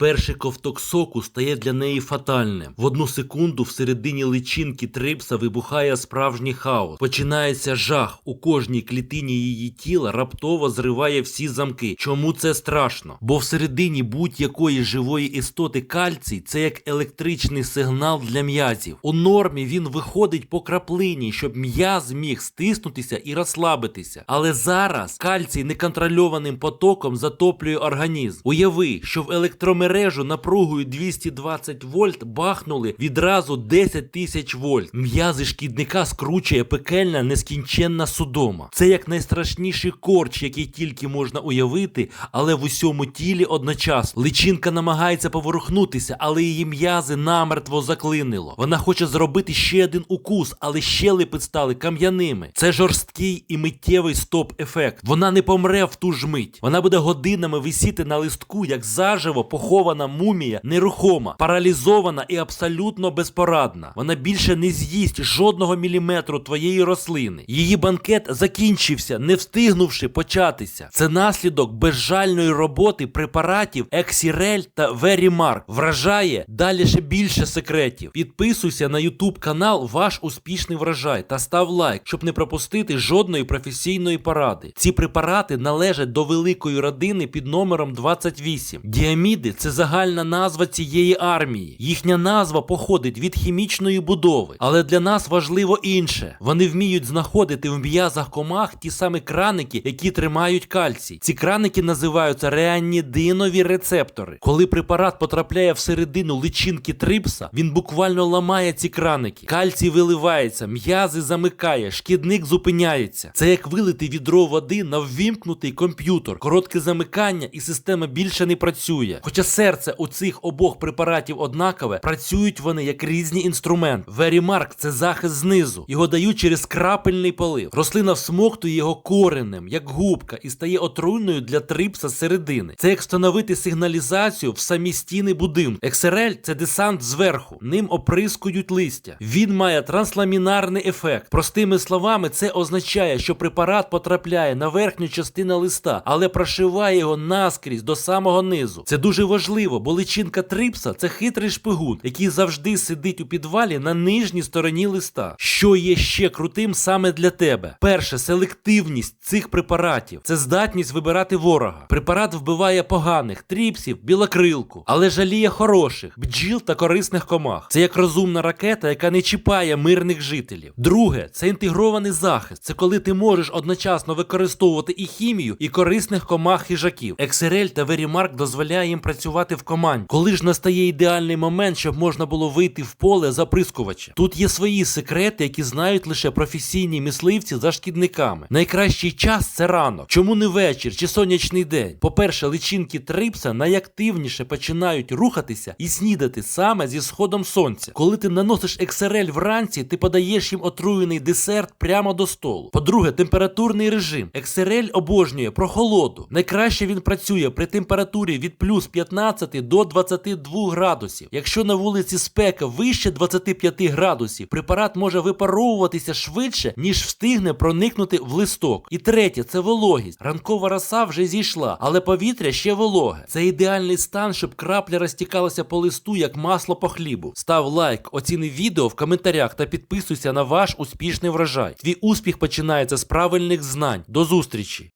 Перший ковток соку стає для неї фатальним. В одну секунду всередині личинки трипса вибухає справжній хаос. Починається жах. У кожній клітині її тіла раптово зриває всі замки. Чому це страшно? Бо всередині будь-якої живої істоти кальцій це як електричний сигнал для м'язів. У нормі він виходить по краплині, щоб м'яз міг стиснутися і розслабитися. Але зараз кальцій неконтрольованим потоком затоплює організм. Уяви, що в електромережу напругою 220 вольт бахнули відразу 10 тисяч вольт. М'язи шкідника скручує пекельна нескінченна судома. Це як найстрашніший корч, який тільки можна уявити, але в усьому тілі одночасно. Личинка намагається поворухнутися, але її м'язи намертво заклинило. Вона хоче зробити ще один укус, але щелепи стали кам'яними. Це жорсткий і миттєвий стоп-ефект. Вона не помре в ту ж мить. Вона буде годинами висіти на листку, як заживо похована мумія, нерухома, паралізована і абсолютно безпорадна. Вона більше не з'їсть жодного міліметру твоєї рослини. Її банкет закінчився, не встигнувши початися. Це наслідок безжальної роботи препаратів Ексірель та Верімарк. Вражає далі ще більше секретів. Підписуйся на YouTube канал Ваш успішний врожай та став лайк, щоб не пропустити жодної професійної поради. Ці препарати належать до великої родини під номером 28. Діаміди це загальна назва цієї армії. Їхня назва походить від хімічної будови, але для нас важливо інше. Вони вміють знаходити в м'язах комах ті самі краники, які тримають кальцій. Ці краники називаються реанідинові рецептори. Коли препарат потрапляє всередину личинки трипса, він буквально ламає ці краники. Кальцій виливається, м'язи замикає, шкідник зупиняється. Це як вилити відро води на ввімкнутий комп'ютер. Коротке замикання і система більше не працює. Хоча серце у цих обох препаратів однакове, працюють вони як різні інструменти. Верімарк це захист знизу. Його дають через крапельний полив. Рослина всмоктує його коренем, як губка, і стає отруйною для трипса зсередини. Це як встановити сигналізацію в самі стіни будинку. Ексерель це десант зверху. Ним оприскують листя. Він має трансламінарний ефект. Простими словами, це означає, що препарат потрапляє на верхню частину листа, але прошиває його наскрізь до самого низу. Це дуже важливо, бо личинка трипса це хитрий шпигун, який завжди сидить у підвалі на нижній стороні листа. Що є ще крутим саме для тебе? Перше, селективність цих препаратів. Це здатність вибирати ворога. Препарат вбиває поганих, тріпсів, білокрилку, але жаліє хороших, бджіл та корисних комах. Це як розумна ракета, яка не чіпає мирних жителів. Друге, це інтегрований захист. Це коли ти можеш одночасно використовувати і хімію, і корисних комах хижаків. XRL та Verimark дозволяє їм працювати в команді. Коли ж настає ідеальний момент, щоб можна було вийти в поле заприскувача. Тут є свої секрети, які знають лише професійні мисливці за шкідниками. Найкращий час це ранок. Чому не вечір чи сонячний день? По-перше, личинки трипса найактивніше починають рухатися і снідати саме зі сходом сонця. Коли ти наносиш XRL вранці, ти подаєш їм отруєний десерт прямо до столу. По-друге, температурний режим. XRL обожнює прохолоду. Найкраще він працює при температурі від плюс 15 до 22 градусів. Якщо на вулиці спека вище 25 градусів, препарат може випаровуватися швидше, ніж встигне проникнути в листок. І третє це вологість. Ранкова роса вже зійшла, але повітря ще вологе. Це ідеальний стан, щоб крапля розтікалася по листу, як масло по хлібу. Став лайк, оціни відео в коментарях та підписуйся на ваш успішний врожай. Твій успіх починається з правильних знань. До зустрічі!